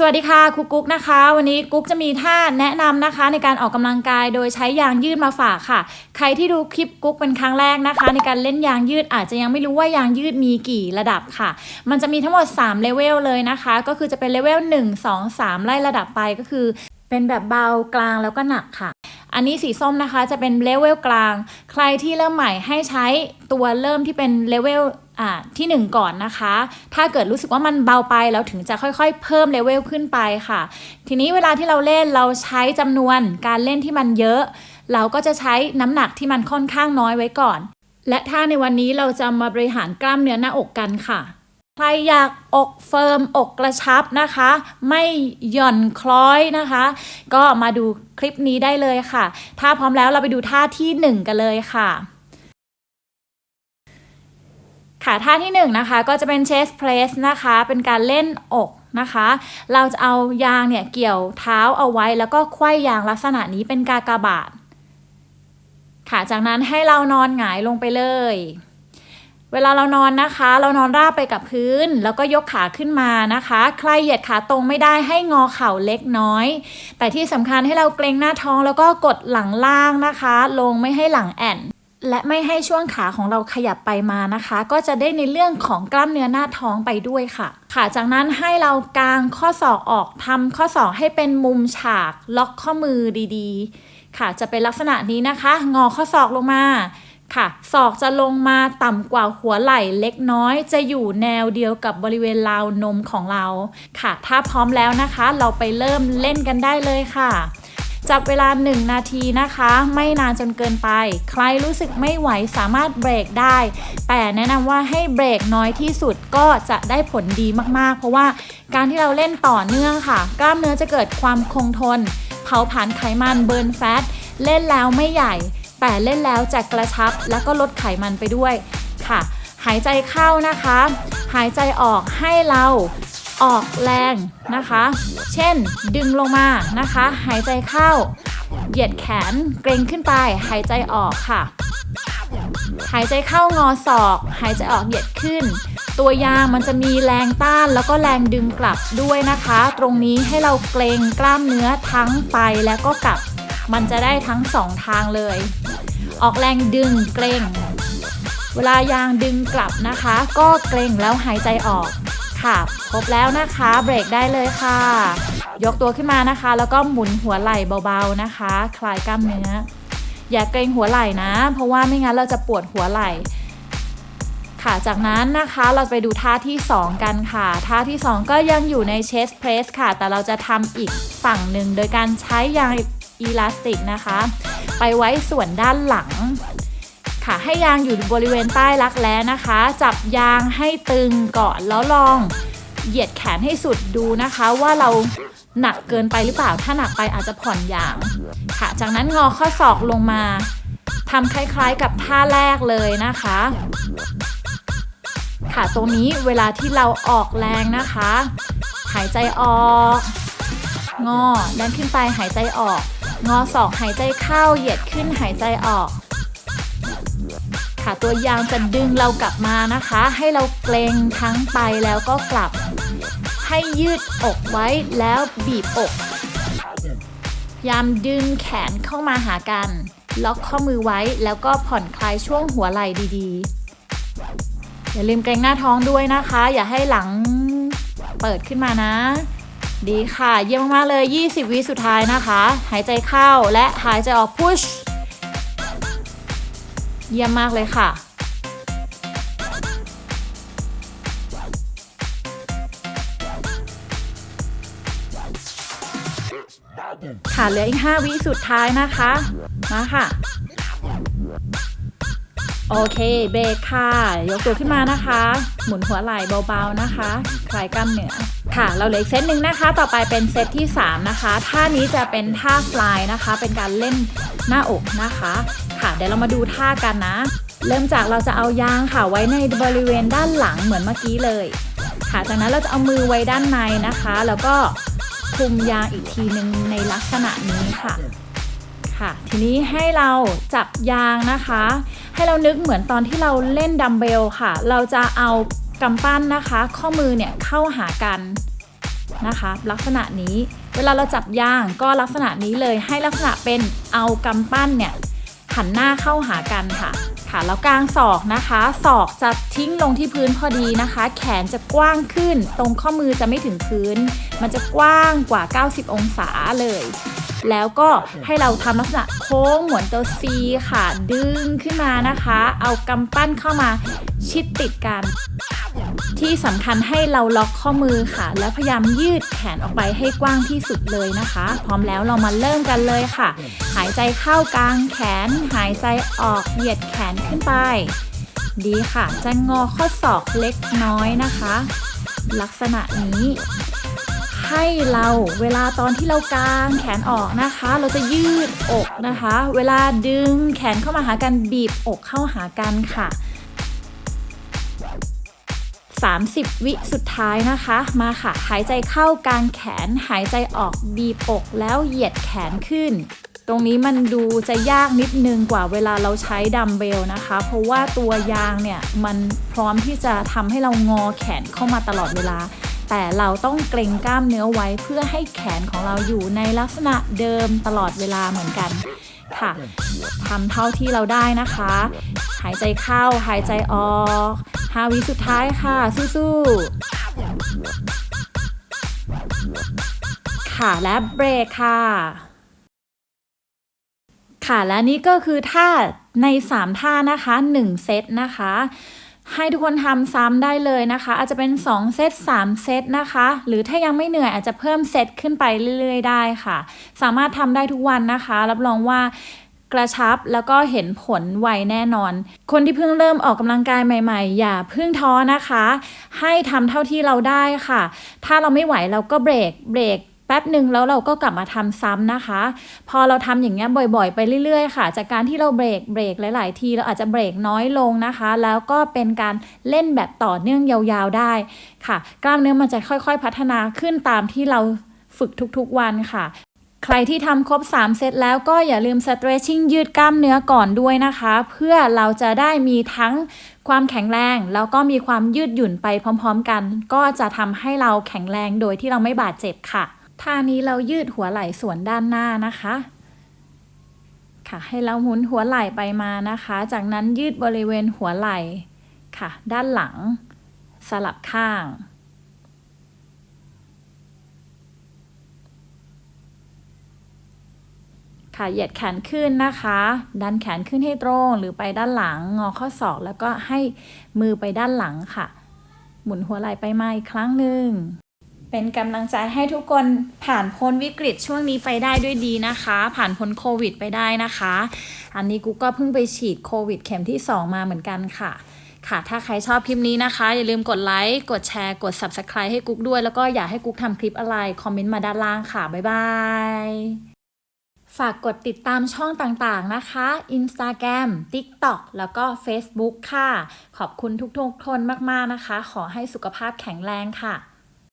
สวัสดีค่ะครูกุ๊กนะคะ วันนี้กุ๊กจะมีท่าแนะนำนะคะ ในการออกกำลังกายโดยใช้ยางยืดมาฝากค่ะ ใครที่ดูคลิปกุ๊กเป็นครั้งแรกนะคะ ในการเล่นยางยืดอาจจะยังไม่รู้ว่ายางยืดมีกี่ระดับค่ะ มันจะมีทั้งหมด3เลเวลเลยนะคะ ก็คือจะเป็นเลเวล1 2 3 ไล่ระดับไปก็คือ เป็นแบบเบากลางแล้วก็หนักค่ะอันนี้สีส้มนะคะจะเป็นเลเวลกลาง ใครที่เริ่มใหม่ให้ใช้ตัวเริ่มที่เป็นเลเวล อ่าที่ 1 ก่อนนะคะ ถ้าเกิดรู้สึกว่ามันเบาไปแล้วถึงจะค่อยๆ เพิ่มเลเวลขึ้นไปค่ะ ทีนี้เวลาที่เราเล่นเราใช้จำนวนการเล่นที่มันเยอะ เราก็จะใช้น้ำหนักที่มันค่อนข้างน้อยไว้ก่อน และถ้าในวันนี้เราจะมาบริหารกล้ามเนื้อหน้าอกกันค่ะใครอยากอกเฟิร์มอกกระชับนะคะ ไม่หย่อนคล้อยนะคะ ก็มาดูคลิปนี้ได้เลยค่ะ ถ้าพร้อมแล้วเราไปดูท่าที่หนึ่งกันเลยค่ะ ค่ะท่าที่หนึ่งนะคะก็จะเป็น chest press นะคะ เป็นการเล่นอกนะคะ เราจะเอายางเนี่ยเกี่ยวเท้าเอาไว้ แล้วก็ไขว้ยางลักษณะนี้เป็นกากบาท ค่ะจากนั้นให้เรานอนหงายลงไปเลย เวลาเรานอนนะคะ เรานอนราบไปกับพื้น แล้วก็ยกขาขึ้นมานะคะ ใครเหยียดขาตรงไม่ได้ให้งอเข่าเล็กน้อย แต่ที่สำคัญให้เราเกรงหน้าท้องแล้วก็กดหลังล่างนะคะ ลงไม่ให้หลังแอน และไม่ให้ช่วงขาของเราขยับไปมานะคะ ก็จะได้ในเรื่องของกล้ามเนื้อหน้าท้องไปด้วยค่ะ ค่ะ จากนั้นให้เรากางข้อศอกออกทำข้อศอกให้เป็นมุมฉากล็อกข้อมือดีๆ ค่ะ จะเป็นลักษณะนี้นะคะ งอข้อศอกลงมา ค่ะ ศอกจะลงมาต่ำกว่าหัวไหล่เล็กน้อย จะอยู่แนวเดียวกับบริเวณราวนมของเรา ค่ะ ถ้าพร้อมแล้วนะคะ เราไปเริ่มเล่นกันได้เลยค่ะ จับเวลา 1 นาทีนะคะ ไม่นานจนเกินไป ใครรู้สึกไม่ไหวสามารถเบรกได้ แต่แนะนำว่าให้เบรกน้อยที่สุดก็จะได้ผลดีมากๆ เพราะว่าการที่เราเล่นต่อเนื่องค่ะ กล้ามเนื้อจะเกิดความคงทน เผาผลาญไขมันเบิร์นแฟตเล่นแล้วไม่ใหญ่ แต่เล่นแล้วจะกระชับ แล้วก็ลดไขมันไปด้วยค่ะ หายใจเข้านะคะ หายใจออกให้เรา ออกแรงนะคะ เช่น ดึงลงมานะคะ หายใจเข้า เหยียดแขนเกรงขึ้นไป หายใจออกค่ะ หายใจเข้างอศอก หายใจออกเหยียดขึ้น ตัวยางมันจะมีแรงต้านแล้วก็แรงดึงกลับด้วยนะคะ ตรงนี้ให้เราเกรงกล้ามเนื้อทั้งไปแล้วก็กลับ มันจะได้ทั้งสองทางเลย ออกแรงดึงเกรงเวลายางดึงกลับนะคะ ก็เกรงแล้วหายใจออก ค่ะ ครบแล้วนะคะ เบรกได้เลยค่ะ ยกตัวขึ้นมานะคะ แล้วก็หมุนหัวไหล่เบาๆนะคะ คลายกล้ามเนื้อ อย่าเกรงหัวไหล่นะ เพราะว่าไม่งั้นเราจะปวดหัวไหล่ค่ะ จากนั้นนะคะเราไปดูท่าที่ 2 กันค่ะ ท่าที่ 2 ก็ยังอยู่ใน chest press ค่ะ แต่เราจะทำอีกฝั่งหนึ่งโดยการใช้ยางอีลาสติกนะคะ ไปไว้ส่วนด้านหลัง ค่ะ ให้ยางอยู่บริเวณใต้รักแร้นะคะ จับยางให้ตึงก่อนแล้วลองเหยียดแขนให้สุดดูนะคะว่าเราหนักเกินไปหรือเปล่า ถ้าหนักไปอาจจะผ่อนยางค่ะ จากนั้นงอข้อศอกลงมาทำคล้ายๆกับท่าแรกเลยนะคะ ค่ะตรงนี้เวลาที่เราออกแรงนะคะ หายใจออก งอดันขึ้นไปหายใจออก งอศอกหายใจเข้าเหยียดขึ้นหายใจออก ค่ะ ตัวยางจะดึงเรากลับมานะคะ ให้เราเกรงทั้งไปแล้วก็กลับ ให้ยืดอกไว้แล้วบีบอกยามดึงแขนเข้ามาหากัน ล็อกข้อมือไว้แล้วก็ผ่อนคลายช่วงหัวไหล่ดีๆ อย่าลืมเกรงหน้าท้องด้วยนะคะ อย่าให้หลังเปิดขึ้นมานะ ดีค่ะ เยี่ยมมากเลย 20 วิสุดท้ายนะคะ หายใจเข้าและหายใจออกพุช เยี่ยมมากเลยค่ะ ค่ะเหลืออีก 5 วิสุดท้ายนะคะ มาค่ะ โอเคเบรกค่ะ ยกตัวขึ้นมานะคะ หมุนหัวไหล่เบาๆนะคะ คลายกล้ามเนื้อค่ะ เราเหลืออีกเซตหนึ่งนะคะ ต่อไปเป็นเซตที่ 3 นะคะ ท่านี้จะเป็นท่าฟลายนะคะ เป็นการเล่นหน้าอกนะคะ ค่ะ เดี๋ยวเรามาดูท่ากันนะ เริ่มจากเราจะเอายางค่ะไว้ในบริเวณด้านหลังเหมือนเมื่อกี้เลย ค่ะจากนั้นเราจะเอามือไว้ด้านในนะคะ แล้วก็คลุมยางอีกทีหนึ่งในลักษณะนี้ค่ะค่ะ ทีนี้ให้เราจับยางนะคะ ให้เรานึกเหมือนตอนที่เราเล่นดัมเบลค่ะ เราจะเอากำปั้นนะคะ ข้อมือเนี่ยเข้าหากันนะคะ ลักษณะนี้ เวลาเราจับยางก็ลักษณะนี้เลยให้ลักษณะเป็นเอากำปั้นเนี่ย หันหน้าเข้าหากันค่ะ ค่ะแล้วกลางศอกนะคะ ศอกจะทิ้งลงที่พื้นพอดีนะคะ แขนจะกว้างขึ้น ตรงข้อมือจะไม่ถึงพื้น มันจะกว้างกว่า 90 องศาเลย แล้วก็ให้เราทำลักษณะโค้งเหมือนตัว C ค่ะ ดึงขึ้นมานะคะ เอากำปั้นเข้ามาชิดติดกัน ที่สำคัญให้เราล็อกข้อมือค่ะ แล้วพยายามยืดแขนออกไปให้กว้างที่สุดเลยนะคะ พร้อมแล้วเรามาเริ่มกันเลยค่ะ หายใจเข้ากลางแขน หายใจออกเหยียดแขนขึ้นไป ดีค่ะ จะงอข้อศอกเล็กน้อยนะคะ ลักษณะนี้ให้เราเวลาตอนที่เรากางแขนออกนะคะ เราจะยืดอกนะคะ เวลาดึงแขนเข้ามาหากันบีบอกเข้าหากันค่ะ 30 วิสุดท้ายนะคะ มาค่ะ หายใจเข้ากลางแขน หายใจออกบีบอกแล้วเหยียดแขนขึ้น ตรงนี้มันดูจะยากนิดนึงกว่าเวลาเราใช้ดัมเบลนะคะ เพราะว่าตัวยางเนี่ยมันพร้อมที่จะทำให้เรางอแขนเข้ามาตลอดเวลา แต่เราต้องเกรงกล้ามเนื้อไว้เพื่อให้แขนของเราอยู่ในลักษณะเดิมตลอดเวลาเหมือนกันค่ะทำเท่าที่เราได้นะคะ หายใจเข้าหายใจออก ห้าวิสุดท้ายค่ะ สู้ๆ ค่ะและเบรกค่ะ ค่ะและนี่ก็คือท่าใน 3 ท่านะคะ 1 เซตนะคะให้ทุกคนทำซ้ำได้เลยนะคะ อาจจะเป็น 2 เซต3 เซตนะคะ หรือถ้ายังไม่เหนื่อยอาจจะเพิ่มเซตขึ้นไปเรื่อยๆ ได้ค่ะ สามารถทำได้ทุกวันนะคะ รับรองว่า กระชับแล้วก็เห็นผลไวแน่นอน คนที่เพิ่งเริ่มออกกำลังกายใหม่ ๆ อย่าเพิ่งท้อนะคะ ให้ทำเท่าที่เราได้ค่ะ ถ้าเราไม่ไหวเราก็เบรกเบรกแป๊บหนึ่งแล้วเราก็กลับมาทำซ้ำนะคะ พอเราทำอย่างเงี้ยบ่อยๆ ไปเรื่อยๆ ค่ะ จากการที่เราเบรกเบรกหลายๆ ทีเราอาจจะเบรกน้อยลงนะคะ แล้วก็เป็นการเล่นแบบต่อเนื่องยาวๆได้ค่ะ กล้ามเนื้อมันจะค่อยๆ พัฒนาขึ้นตามที่เราฝึกทุกๆวันค่ะ ใครที่ทำครบ 3 เซตแล้วก็อย่าลืม stretching ยืดกล้ามเนื้อก่อนด้วยนะคะ เพื่อเราจะได้มีทั้งความแข็งแรง แล้วก็มีความยืดหยุ่นไปพร้อมๆกัน ก็จะทำให้เราแข็งแรงโดยที่เราไม่บาดเจ็บค่ะท่านี้เรายืดหัวไหล่ส่วนด้านหน้านะคะ ค่ะให้เราหมุนหัวไหล่ไปมานะคะ จากนั้นยืดบริเวณหัวไหล่ค่ะ ด้านหลัง สลับข้าง ค่ะเหยียดแขนขึ้นนะคะ ดันแขนขึ้นให้ตรงหรือไปด้านหลังงอข้อศอกแล้วก็ให้มือไปด้านหลังค่ะ หมุนหัวไหล่ไปมาอีกครั้งหนึ่งเป็นกำลังใจให้ทุกคนผ่านพ้นวิกฤตช่วงนี้ไปได้ด้วยดีนะคะ ผ่านพ้นโควิดไปได้นะคะ อันนี้กุ๊กก็เพิ่งไปฉีดโควิดเข็มที่ 2 มาเหมือนกันค่ะ ค่ะถ้าใครชอบคลิปนี้นะคะ อย่าลืมกดไลค์ กดแชร์ กด Subscribe ให้กุ๊กด้วย แล้วก็อยากให้กุ๊กทำคลิปอะไร คอมเมนต์มาด้านล่างค่ะ บ๊ายบาย ฝากกดติดตามช่องต่างๆนะคะ Instagram TikTok แล้วก็ Facebook ค่ะ ขอบคุณทุกๆคนมากๆนะคะ ขอให้สุขภาพแข็งแรงค่ะ